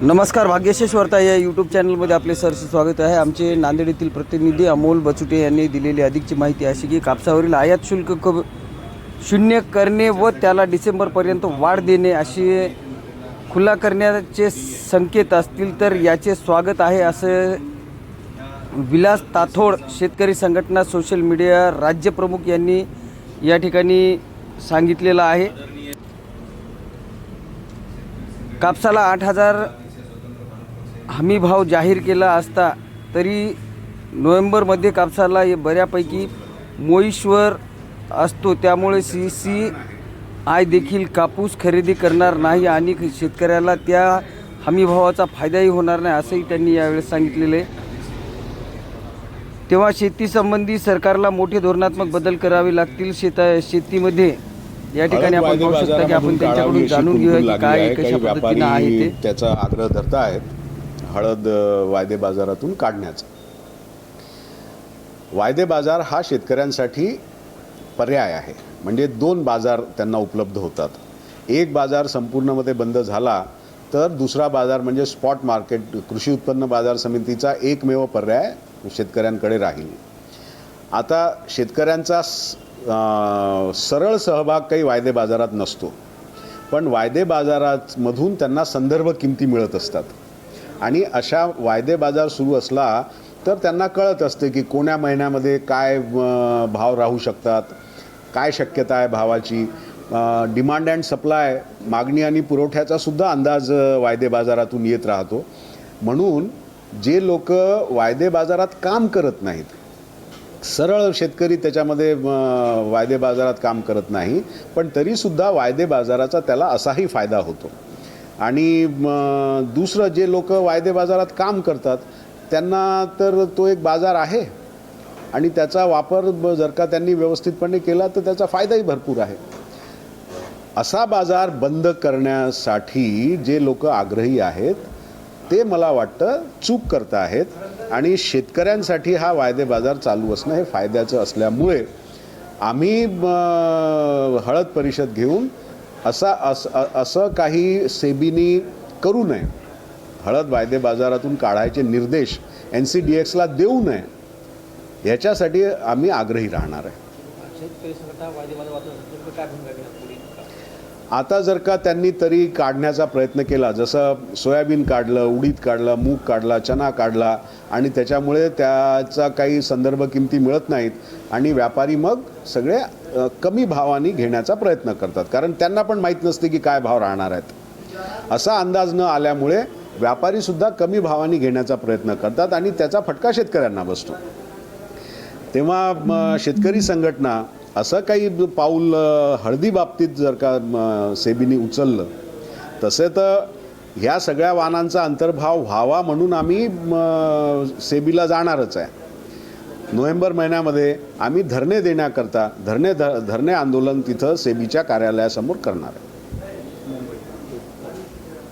नमस्कार भाग्यशेष वर्ता या यूट्यूब चॅनलमध्ये आपले सरचं स्वागत आहे. आमचे नांदेड येथील प्रतिनिधी अमोल बचुटे यांनी दिलेली अधिकची माहिती अशी की कापसावरील आयात शुल्क क शून्य करणे व त्याला डिसेंबरपर्यंत वाढ देणे अशी खुला करण्याचे संकेत असतील तर याचे स्वागत आहे असं विलास ताथोड शेतकरी संघटना सोशल मीडिया राज्यप्रमुख यांनी या ठिकाणी सांगितलेलं आहे. कापसाला आठ हजार हमी भाव जाहीर केला असता तरी नोव्हेंबरमध्ये कापसाला हे बऱ्यापैकी मोईश्वर असतो. त्यामुळे सी सी आय देखील कापूस खरेदी करणार नाही आणि शेतकऱ्याला त्या हमीभावाचा फायदाही होणार नाही असंही त्यांनी यावेळेस सांगितलेलं आहे. तेव्हा शेतीसंबंधी सरकारला मोठे धोरणात्मक बदल करावे लागतील. शेता शेतीमध्ये या ठिकाणी आपण पाहू शकता की आपण त्यांच्याकडून जाणून घेऊया की काय कशा पद्धतीनं आहे ते. त्याचा आग्रह धरत आहेत हळद वायदे बाजारातून काढण्याचा. वायदे बाजार हा शेतकऱ्यांसाठी पर्याय आहे. म्हणजे दोन बाजार त्यांना उपलब्ध होतात. एक बाजार संपूर्णमध्ये बंद झाला तर दुसरा बाजार म्हणजे स्पॉट मार्केट कृषी उत्पन्न बाजार समितीचा एकमेव पर्याय शेतकऱ्यांकडे राहील. आता शेतकऱ्यांचा सरळ सहभाग काही वायदे बाजारात नसतो. पण वायदे बाजारामधून त्यांना संदर्भ किमती मिळत असतात. आणि अशा वायदे बाजार सुरू असला तर त्यांना कळत असते की कोण्या महिन्यामध्ये काय भाव राहू शकतात काय शक्यता आहे भावाची. डिमांड अँड सप्लाय मागणी आणि पुरवठ्याचा सुद्धा अंदाज वायदे बाजारातून येत राहतो. म्हणून जे लोक वायदे बाजारात काम करत नाहीत सरळ शेतकरी त्याच्यामध्ये वायदे बाजारात काम करत नाही पण तरीसुद्धा वायदे बाजाराचा त्याला असाही फायदा होतो. आणि दुसरं जे लोक वायदे बाजारात काम करतात त्यांना तर तो एक बाजार आहे. आणि त्याचा वापर जर का त्यांनी व्यवस्थितपणे केला तर त्याचा फायदाही भरपूर आहे. असा बाजार बंद करण्यासाठी जे लोक आग्रही आहेत ते मला वाटतं चूक करत आहेत. आणि शेतकऱ्यांसाठी हा वायदे बाजार चालू असणं हे फायद्याचं असल्यामुळे आम्ही म, हळद परिषद घेऊन असा असं असं काही सेबीनी करू नये. हळद वायदे बाजारातून काढायचे निर्देश एन सी डी एक्सला देऊ नये ह्याच्यासाठी आम्ही आग्रही राहणार आहे. आता जर का त्यांनी तरी काढण्याचा प्रयत्न केला जसं सोयाबीन काढलं उडीद काढलं मूग काढला चना काढला आणि त्याच्यामुळे त्याचा काही संदर्भ किमती मिळत नाहीत आणि व्यापारी मग सगळे कमी भावाने घेण्याचा प्रयत्न करतात. कारण त्यांना पण माहीत नसते की काय भाव राहणार आहेत. असा अंदाज न आल्यामुळे व्यापारीसुद्धा कमी भावाने घेण्याचा प्रयत्न करतात आणि त्याचा फटका शेतकऱ्यांना बसतो. तेव्हा शेतकरी संघटना असं काही पाऊल हळदी बाबतीत जर का म, सेबीने उचललं तसे तर ह्या सगळ्या वाहनांचा अंतर्भाव व्हावा म्हणून आम्ही सेबीला जाणारच आहे. नोव्हेंबर महिन्यामध्ये आम्ही धरणे देण्याकरता धरणे ध धरणे आंदोलन तिथं सेबीच्या कार्यालयासमोर करणार आहे.